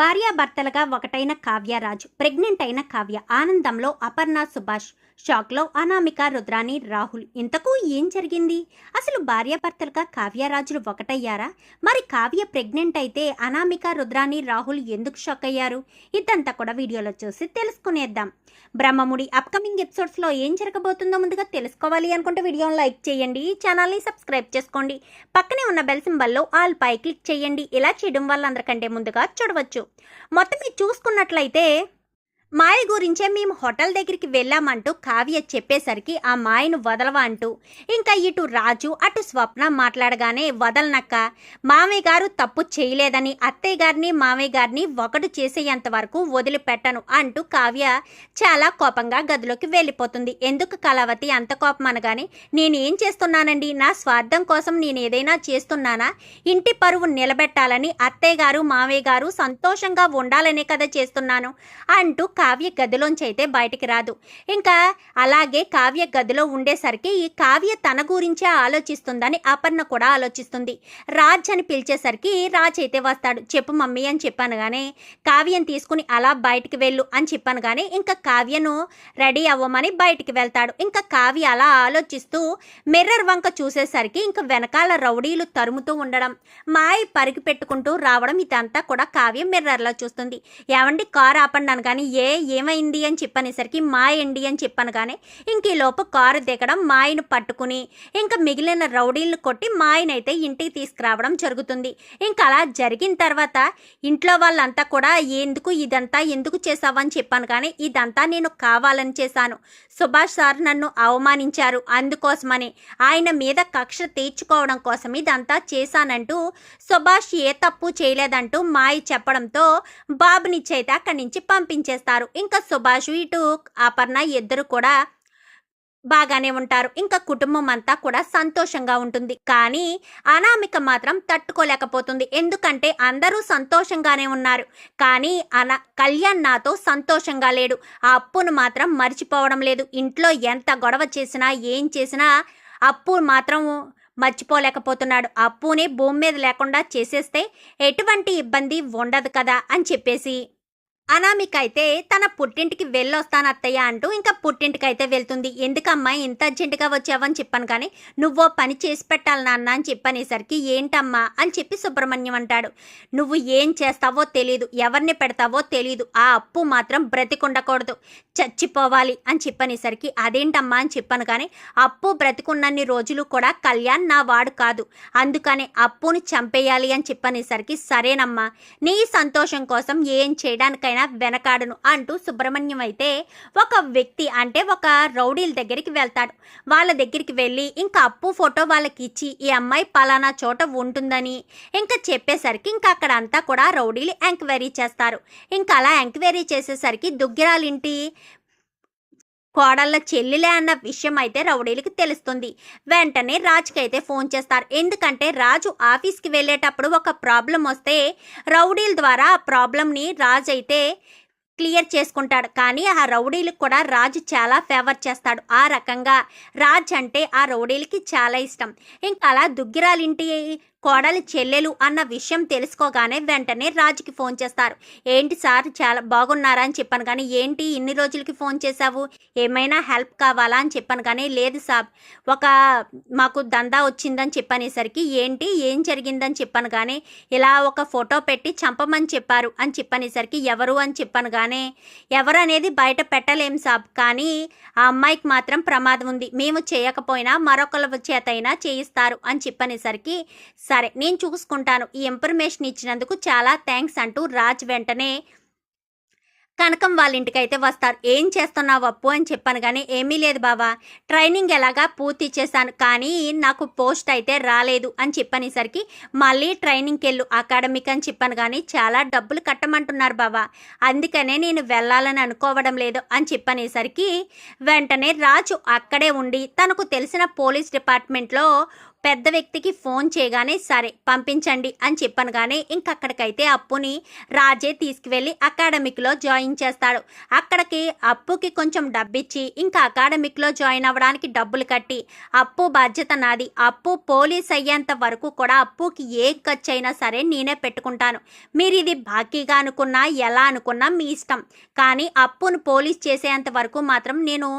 భార్యాభర్తలుగా ఒకటైన కావ్యరాజు ప్రెగ్నెంట్ అయిన కావ్య ఆనందంలో అపర్ణ సుభాష్ షాక్లో అనామిక రుద్రాని రాహుల్. ఇంతకు ఏం జరిగింది? అసలు భార్యాభర్తలుగా కావ్యరాజులు ఒకటయ్యారా? మరి కావ్య ప్రెగ్నెంట్ అయితే అనామిక రుద్రాని రాహుల్ ఎందుకు షాక్ అయ్యారు? ఇదంతా కూడా వీడియోలో చూసి తెలుసుకునేద్దాం. బ్రహ్మముడి అప్కమింగ్ ఎపిసోడ్స్లో ఏం జరగబోతుందో ముందుగా తెలుసుకోవాలి అనుకుంటే వీడియోని లైక్ చేయండి ఛానల్ని సబ్స్క్రైబ్ చేసుకోండి. పక్కనే ఉన్న బెల్ సింబల్లో ఆల్ పై క్లిక్ చేయండి. ఇలా చేయడం వల్ల అందరికంటే ముందుగా చూడవచ్చు. మొత్తం మీరు చూసుకున్నట్లయితే మాయ గురించే మేము హోటల్ దగ్గరికి వెళ్ళామంటూ కావ్య చెప్పేసరికి ఆ మాయను వదలవా అంటూ ఇంకా ఇటు రాజు అటు స్వప్న మాట్లాడగానే వదలనక్క. మామయ్య గారు తప్పు చేయలేదని అత్తయ్య గారిని మామయ్య గారిని ఒకటి చేసేంత వరకు వదిలిపెట్టను అంటూ కావ్య చాలా కోపంగా గదిలోకి వెళ్ళిపోతుంది. ఎందుకు కళావతి అంత కోపం అనగానే నేనేం చేస్తున్నానండి? నా స్వార్థం కోసం నేను ఏదైనా చేస్తున్నానా? ఇంటి పరువు నిలబెట్టాలని అత్తయ్య గారు మామయ్య గారు సంతోషంగా ఉండాలనే కదా చేస్తున్నాను అంటూ కావ్య గదిలోంచి అయితే బయటికి రాదు. ఇంకా అలాగే కావ్య గదిలో ఉండేసరికి ఈ కావ్య తన గురించే ఆలోచిస్తుందని అపర్ణ కూడా ఆలోచిస్తుంది. రాజ్ అని పిలిచేసరికి రాజ్ అయితే వస్తాడు. చెప్పు మమ్మీ అని చెప్పాను కానీ కావ్యం తీసుకుని అలా బయటికి వెళ్ళు అని చెప్పాను కానీ ఇంకా కావ్యను రెడీ అవ్వమని బయటికి వెళ్తాడు. ఇంకా కావ్య అలా ఆలోచిస్తూ మిర్రర్ వంక చూసేసరికి ఇంకా వెనకాల రౌడీలు తరుముతూ ఉండడం మాయ పరిగి పెట్టుకుంటూ రావడం ఇదంతా కూడా కావ్యం మిర్రర్లో చూస్తుంది. ఏమండి కారు ఆపండి కానీ ఏ ఏమైంది అని చెప్పనేసరికి మాయండి అని చెప్పాను కానీ ఇంక ఈ లోపు కారు దిగడం మాయను పట్టుకుని ఇంకా మిగిలిన రౌడీలను కొట్టి మాయనైతే ఇంటికి తీసుకురావడం జరుగుతుంది. ఇంకా అలా జరిగిన తర్వాత ఇంట్లో వాళ్ళంతా కూడా ఎందుకు ఇదంతా ఎందుకు చేసావని చెప్పాను కానీ ఇదంతా నేను కావాలని చేశాను. సుభాష్ సార్ నన్ను అవమానించారు అందుకోసమని. ఆయన మీద కక్ష తీర్చుకోవడం కోసం ఇదంతా చేశానంటూ సుభాష్ ఏ తప్పు చేయలేదంటూ మాయ చెప్పడంతో బాబునిచ్చైతే అక్కడి నుంచి పంపించేస్తారు. ఇంకా సుభాష్ ఇటు అపర్ణ ఇద్దరు కూడా బాగానే ఉంటారు. ఇంకా కుటుంబం అంతా కూడా సంతోషంగా ఉంటుంది. కానీ అనామిక మాత్రం తట్టుకోలేకపోతుంది. ఎందుకంటే అందరూ సంతోషంగానే ఉన్నారు. కానీ అనా కళ్యాణ్ నాతో సంతోషంగా లేడు. ఆ అప్పును మాత్రం మర్చిపోవడం లేదు. ఇంట్లో ఎంత గొడవ చేసినా ఏం చేసినా అప్పు మాత్రం మర్చిపోలేకపోతున్నాడు. అప్పుని భూమి మీద లేకుండా చేసేస్తే ఎటువంటి ఇబ్బంది ఉండదు కదా అని చెప్పేసి అనామికైతే తన పుట్టింటికి వెళ్ళొస్తాను అత్తయ్య అంటూ ఇంకా పుట్టింటికైతే వెళ్తుంది. ఎందుకమ్మా ఇంత అర్జెంటుగా వచ్చావని చెప్పాను కానీ నువ్వో పని చేసి పెట్టాలి నాన్న అని చెప్పనేసరికి ఏంటమ్మా అని చెప్పి సుబ్రహ్మణ్యం అంటాడు. నువ్వు ఏం చేస్తావో తెలియదు ఎవరిని పెడతావో తెలియదు ఆ అప్పు మాత్రం బ్రతికుండకూడదు చచ్చిపోవాలి అని చెప్పనేసరికి అదేంటమ్మా అని చెప్పాను కానీ అప్పు బ్రతికున్నన్ని రోజులు కూడా కళ్యాణ్ నా వాడు కాదు అందుకని అప్పుని చంపేయాలి అని చెప్పనేసరికి సరేనమ్మా నీ సంతోషం కోసం ఏం చేయడానికైనా వెనకాడును అంటూ సుబ్రహ్మణ్యం అయితే ఒక వ్యక్తి అంటే ఒక రౌడీల దగ్గరికి వెళ్తాడు. వాళ్ళ దగ్గరికి వెళ్ళి ఇంకా అప్పు ఫోటో వాళ్ళకి ఇచ్చి ఈ అమ్మాయి పలానా చోట ఉంటుందని ఇంకా చెప్పేసరికి ఇంకా అక్కడ అంతా కూడా రౌడీలు ఎంక్వైరీ చేస్తారు. ఇంకా అలా ఎంక్వైరీ చేసేసరికి దుగ్గిరాలింటి కోడళ్ళ చెల్లిలే అన్న విషయం అయితే రౌడీలకి తెలుస్తుంది. వెంటనే రాజుకి అయితే ఫోన్ చేస్తారు. ఎందుకంటే రాజు ఆఫీస్కి వెళ్ళేటప్పుడు ఒక ప్రాబ్లం వస్తే రౌడీల ద్వారా ఆ ప్రాబ్లంని రాజు అయితే క్లియర్ చేసుకుంటాడు. కానీ ఆ రౌడీలకు కూడా రాజు చాలా ఫేవర్ చేస్తాడు. ఆ రకంగా రాజ్ అంటే ఆ రౌడీలకి చాలా ఇష్టం. ఇంకా అలా దుగ్గిరాలింటి కోడలి చెల్లెలు అన్న విషయం తెలుసుకోగానే వెంటనే రాజుకి ఫోన్ చేస్తారు. ఏంటి సార్ చాలా బాగున్నారా అని చెప్పాను కానీ ఏంటి ఇన్ని రోజులకి ఫోన్ చేశావు? ఏమైనా హెల్ప్ కావాలా అని చెప్పాను కానీ లేదు సాబ్. ఒక మాకు దందా వచ్చిందని చెప్పనేసరికి ఏంటి ఏం జరిగిందని చెప్పాను కానీ ఇలా ఒక ఫోటో పెట్టి చంపమని చెప్పారు అని చెప్పనేసరికి ఎవరు అని చెప్పాను కానీ ఎవరు అనేది బయట పెట్టలేం సాబ్. కానీ ఆ అమ్మాయికి మాత్రం ప్రమాదం ఉంది. మేము చేయకపోయినా మరొకరి చేతైనా చేయిస్తారు అని చెప్పనేసరికి సరే నేను చూసుకుంటాను. ఈ ఇన్ఫర్మేషన్ ఇచ్చినందుకు చాలా థ్యాంక్స్ అంటూ రాజ్ వెంటనే కనకం వాళ్ళ ఇంటికి అయితే వస్తారు. ఏం చేస్తున్నావు అప్పు? అని చెప్పాను కానీ ఏమీ లేదు బావా. ట్రైనింగ్ ఎలాగా పూర్తి చేశాను కానీ నాకు పోస్ట్ అయితే రాలేదు అని చెప్పనేసరికి మళ్ళీ ట్రైనింగ్కి వెళ్ళు అకాడమిక్ అని చెప్పాను కానీ చాలా డబ్బులు కట్టమంటున్నారు బావా. అందుకనే నేను వెళ్ళాలని అనుకోవడం లేదు అని చెప్పనేసరికి వెంటనే రాజు అక్కడే ఉండి తనకు తెలిసిన పోలీస్ డిపార్ట్మెంట్లో పెద్ద వ్యక్తికి ఫోన్ చేయగానే సరే పంపించండి అని చెప్పనగానే ఇంకక్కడికైతే అప్పుని రాజే తీసుకువెళ్ళి అకాడమిక్లో జాయిన్ చేస్తాడు. అక్కడికి అప్పుకి కొంచెం డబ్బిచ్చి ఇంకా అకాడమిక్లో జాయిన్ అవ్వడానికి డబ్బులు కట్టి అప్పు బాధ్యత నాది. అప్పు పోలీస్ అయ్యేంత వరకు కూడా అప్పుకి ఏ ఖర్చు అయినా సరే నేనే పెట్టుకుంటాను. మీరు ఇది బాకీగా అనుకున్నా ఎలా అనుకున్నా మీ ఇష్టం. కానీ అప్పును పోలీస్ చేసేంత వరకు మాత్రం నేను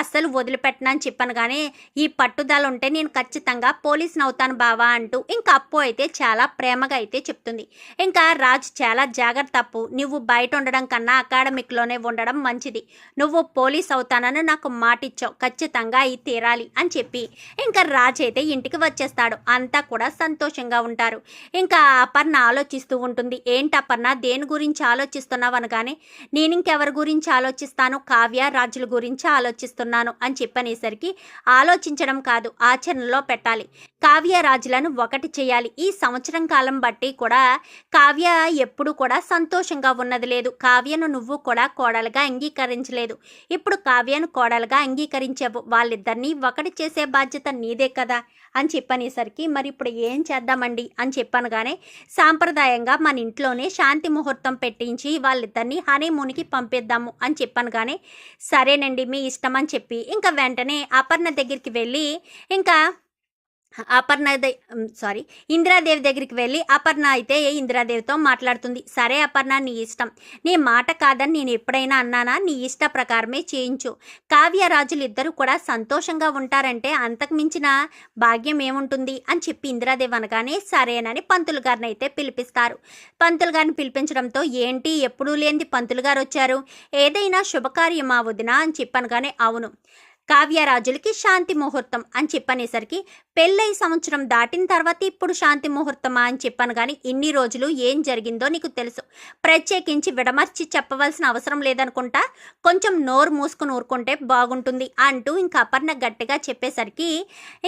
అస్సలు వదిలిపెట్టనని చెప్పాను కానీ ఈ పట్టుదల ఉంటే నేను ఖచ్చితంగా పోలీస్ని అవుతాను బావా అంటూ ఇంకా అప్పు అయితే చాలా ప్రేమగా అయితే చెప్తుంది. ఇంకా రాజు చాలా జాగ్రత్త అప్పు. నువ్వు బయట ఉండడం కన్నా అకాడమిక్లోనే ఉండడం మంచిది. నువ్వు పోలీస్ అవుతానని నాకు మాటిచ్చావు. ఖచ్చితంగా అయి తీరాలి అని చెప్పి ఇంకా రాజు అయితే ఇంటికి వచ్చేస్తాడు. అంతా కూడా సంతోషంగా ఉంటారు. ఇంకా అపర్ణ ఆలోచిస్తూ ఉంటుంది. ఏంటి అపర్ణ దేని గురించి ఆలోచిస్తున్నావు అనగానే నేను ఇంకెవరి గురించి ఆలోచిస్తాను? కావ్య రాజుల గురించి ఆలోచిస్తున్నాను అని చెప్పనేసరికి ఆలోచించడం కాదు ఆచరణలో పెట్టాలి. కావ్య రాజులను ఒకటి చేయాలి. ఈ సంవత్సరం కాలం బట్టి కూడా కావ్య ఎప్పుడు కూడా సంతోషంగా ఉన్నది లేదు. కావ్యను నువ్వు కూడా కోడలుగా అంగీకరించలేదు. ఇప్పుడు కావ్యను కోడలుగా అంగీకరించావు. వాళ్ళిద్దరినీ ఒకటి చేసే బాధ్యత నీదే కదా? అని చెప్పనేసరికి మరి ఇప్పుడు ఏం చేద్దామండి? అని చెప్పనగానే సాంప్రదాయంగా మన ఇంట్లోనే శాంతి ముహూర్తం పెట్టించి వాళ్ళిద్దరిని హనీమూన్కి పంపిద్దాము. అని చెప్పనగానే సరేనండి మీ ఇష్టం అని చెప్పి ఇంకా వెంటనే అపర్ణ దగ్గరికి వెళ్ళి ఇంకా అపర్ణ సారీ ఇందిరాదేవి దగ్గరికి వెళ్ళి అపర్ణ అయితే ఇందిరాదేవితో మాట్లాడుతుంది? సరే అపర్ణ నీ ఇష్టం. నీ మాట కాదని నేను ఎప్పుడైనా అన్నానా? నీ ఇష్ట ప్రకారమే చేయించు. కావ్యరాజులు ఇద్దరు కూడా సంతోషంగా ఉంటారంటే అంతకు మించిన భాగ్యం ఏముంటుంది? అని చెప్పి ఇందిరాదేవి అనగానే సరేనని పంతులు గారిని అయితే పిలిపిస్తారు. పంతులు గారిని పిలిపించడంతో ఏంటి ఎప్పుడూ లేనిది పంతులు గారు వచ్చారు? ఏదైనా శుభకార్యమా వదినా? అని చెప్పనగానే అవును. కావ్యరాజులకి శాంతి ముహూర్తం అని చెప్పనేసరికి పెళ్ళై సంవత్సరం దాటిన తర్వాత ఇప్పుడు శాంతి ముహూర్తమా అని చెప్పాను కానీ ఇన్ని రోజులు ఏం జరిగిందో నీకు తెలుసు. ప్రత్యేకించి విడమర్చి చెప్పవలసిన అవసరం లేదనుకుంటా? కొంచెం నోరు మూసుకుని ఊరుకుంటే బాగుంటుంది అంటూ ఇంకా అపర్ణ గట్టిగా చెప్పేసరికి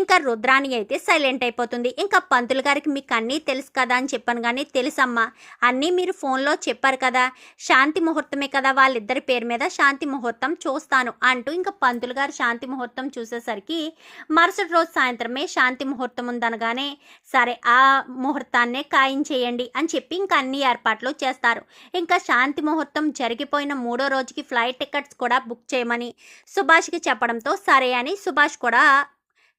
ఇంకా రుద్రాణి అయితే సైలెంట్ అయిపోతుంది. ఇంకా పంతులు గారికి మీకు అన్నీ తెలుసు కదా అని చెప్పాను కానీ తెలుసమ్మా అన్నీ మీరు ఫోన్లో చెప్పారు కదా. శాంతి ముహూర్తమే కదా వాళ్ళిద్దరి పేరు మీద శాంతి ముహూర్తం చూస్తాను అంటూ ఇంకా పంతులు గారు శాంతి ముహూర్తం చూసేసరికి మరుసటి రోజు సాయంత్రమే శాంతి ముహూర్తం ఉందనగానే సరే ఆ ముహూర్తాన్నే ఖాయం చేయండి అని చెప్పి ఇంకా అన్ని ఏర్పాట్లు చేస్తారు. ఇంకా శాంతి ముహూర్తం జరిగిపోయిన మూడో రోజుకి ఫ్లైట్ టికెట్స్ కూడా బుక్ చేయమని సుభాష్కి చెప్పడంతో సరే అని సుభాష్ కూడా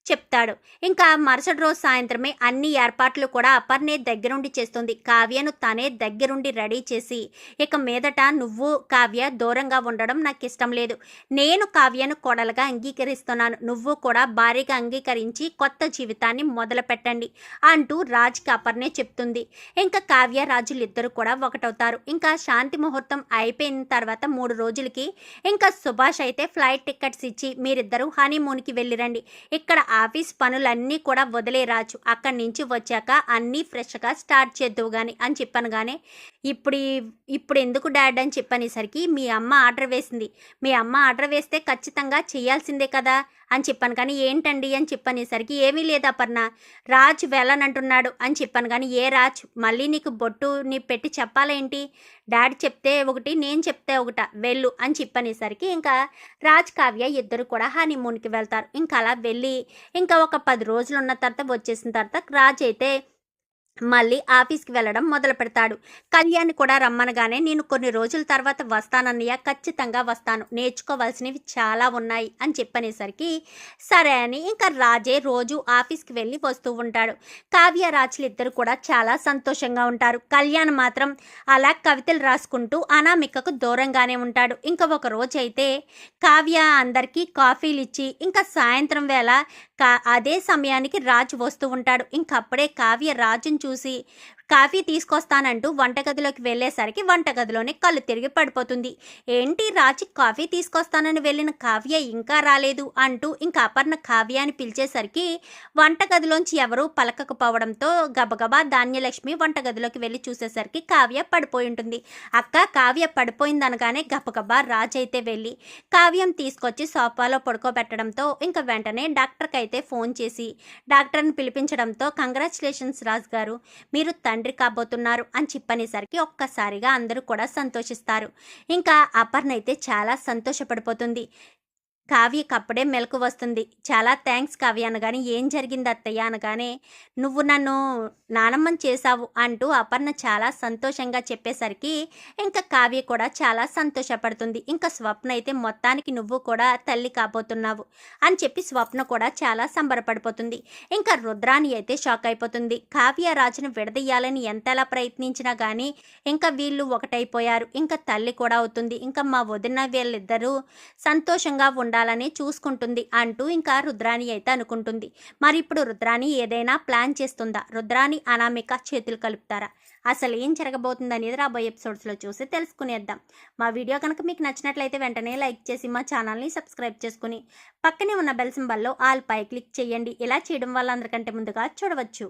చెప్తాడు. ఇంకా మరుసటి రోజు సాయంత్రమే అన్ని ఏర్పాట్లు కూడా అపర్ణే దగ్గరుండి చేస్తుంది. కావ్యను తనే దగ్గరుండి రెడీ చేసి ఇక మీదట నువ్వు కావ్య దూరంగా ఉండడం నాకు ఇష్టం లేదు. నేను కావ్యను కొడలుగా అంగీకరిస్తున్నాను. నువ్వు కూడా భారీగా అంగీకరించి కొత్త జీవితాన్ని మొదలు పెట్టండి అంటూ రాజ్కి అపర్ణే చెప్తుంది. ఇంకా కావ్య రాజులు ఇద్దరు కూడా ఒకటవుతారు. ఇంకా శాంతి ముహూర్తం అయిపోయిన తర్వాత మూడు రోజులకి ఇంకా సుభాష్ అయితే ఫ్లైట్ టికెట్స్ ఇచ్చి మీరిద్దరూ హనీమూన్కి వెళ్ళిరండి. ఇక్కడ ఆఫీస్ పనులన్నీ కూడా వదిలేరాచు అక్కడి నుంచి వచ్చాక అన్నీ ఫ్రెష్గా స్టార్ట్ చేద్దువు కానీ అని చెప్పాను కానీ ఇప్పుడు ఇప్పుడు ఎందుకు డాడ్ అని చెప్పనేసరికి మీ అమ్మ ఆర్డర్ వేసింది. మీ అమ్మ ఆర్డర్ వేస్తే ఖచ్చితంగా చేయాల్సిందే కదా అని చెప్పాను కానీ ఏంటండి అని చెప్పనేసరికి ఏమీ లేదు అపర్ణ. రాజ్ వెళ్ళనంటున్నాడు అని చెప్పాను కానీ ఏ రాజ్? మళ్ళీ నీకు బొట్టు నీ పెట్టి చెప్పాలేంటి? డాడీ చెప్తే ఒకటి నేను చెప్తే ఒకట వెళ్ళు అని చెప్పనేసరికి ఇంకా రాజ్ కావ్య ఇద్దరు కూడా హనీమూన్కి వెళ్తారు. ఇంకా అలా వెళ్ళి ఇంకా ఒక పది రోజులు ఉన్న తర్వాత వచ్చేసిన తర్వాత రాజ్ అయితే మళ్ళీ ఆఫీస్కి వెళ్ళడం మొదలు పెడతాడు. కళ్యాణ్ కూడా రమ్మనగానే నేను కొన్ని రోజుల తర్వాత వస్తానన్నయ్య ఖచ్చితంగా వస్తాను. నేర్చుకోవాల్సినవి చాలా ఉన్నాయి అని చెప్పనేసరికి సరే అని ఇంకా రాజే రోజు ఆఫీస్కి వెళ్ళి వస్తూ ఉంటాడు. కావ్య రాజులు ఇద్దరు కూడా చాలా సంతోషంగా ఉంటారు. కళ్యాణ్ మాత్రం అలా కవితలు రాసుకుంటూ అనామికకు దూరంగానే ఉంటాడు. ఇంకా ఒక రోజు అయితే కావ్య అందరికీ కాఫీలు ఇచ్చి ఇంకా సాయంత్రం వేళ కా అదే సమయానికి రాజు వస్తూ ఉంటాడు. ఇంకప్పుడే కావ్య రాజుని చూసి కాఫీ తీసుకొస్తానంటూ వంటగదిలోకి వెళ్ళేసరికి వంటగదిలోనే కళ్ళు తిరిగి పడిపోతుంది. ఏంటి రాచి కాఫీ తీసుకొస్తానని వెళ్ళిన కావ్య ఇంకా రాలేదు అంటూ ఇంకా అపర్ణ కావ్య అని పిలిచేసరికి వంటగదిలోంచి ఎవరూ పలకకపోవడంతో గబగబా ధాన్యలక్ష్మి వంటగదిలోకి వెళ్ళి చూసేసరికి కావ్య పడిపోయి ఉంటుంది. అక్క కావ్య పడిపోయిందనగానే గబగబా రాజు అయితే వెళ్ళి కావ్యం తీసుకొచ్చి సోఫాలో పడుకోబెట్టడంతో ఇంకా వెంటనే డాక్టర్కి అయితే ఫోన్ చేసి డాక్టర్ని పిలిపించడంతో కంగ్రాచులేషన్స్ రాజ్ గారు మీరు తండ్రి కాబోతున్నారు అని చెప్పనేసరికి ఒక్కసారిగా అందరూ కూడా సంతోషిస్తారు. ఇంకా అపర్ణ అయితే చాలా సంతోషపడిపోతుంది. కావ్యకి అప్పుడే మెలకు వస్తుంది. చాలా థ్యాంక్స్ కావ్య అనగానే ఏం జరిగింది అత్తయ్య? అనగానే నువ్వు నన్ను నానమ్మని చేశావు అంటూ అపర్ణ చాలా సంతోషంగా చెప్పేసరికి ఇంకా కావ్య కూడా చాలా సంతోషపడుతుంది. ఇంకా స్వప్న అయితే మొత్తానికి నువ్వు కూడా తల్లి కాబోతున్నావు అని చెప్పి స్వప్న కూడా చాలా సంబరపడిపోతుంది. ఇంకా రుద్రాని అయితే షాక్ అయిపోతుంది. కావ్య రాజును విడదీయాలని ఎంతలా ప్రయత్నించినా కానీ ఇంకా వీళ్ళు ఒకటైపోయారు. ఇంకా తల్లి కూడా అవుతుంది. ఇంకా మా వదిన వీళ్ళిద్దరూ సంతోషంగా ఉండాలని చూసుకుంటుంది అంటూ ఇంకా రుద్రాణి అయితే అనుకుంటుంది. మరి ఇప్పుడు రుద్రాణి ఏదైనా ప్లాన్ చేస్తుందా? రుద్రాణి అనామిక చేతులు కలుపుతారా? అసలు ఏం జరగబోతుంది అనేది రాబోయే ఎపిసోడ్స్లో చూసి తెలుసుకునేద్దాం. మా వీడియో కనుక మీకు నచ్చినట్లయితే వెంటనే లైక్ చేసి మా ఛానల్ని సబ్స్క్రైబ్ చేసుకుని పక్కనే ఉన్న బెల్ సింబల్లో ఆల్ పై క్లిక్ చేయండి. ఇలా చేయడం వల్ల అందరికంటే ముందుగా చూడవచ్చు.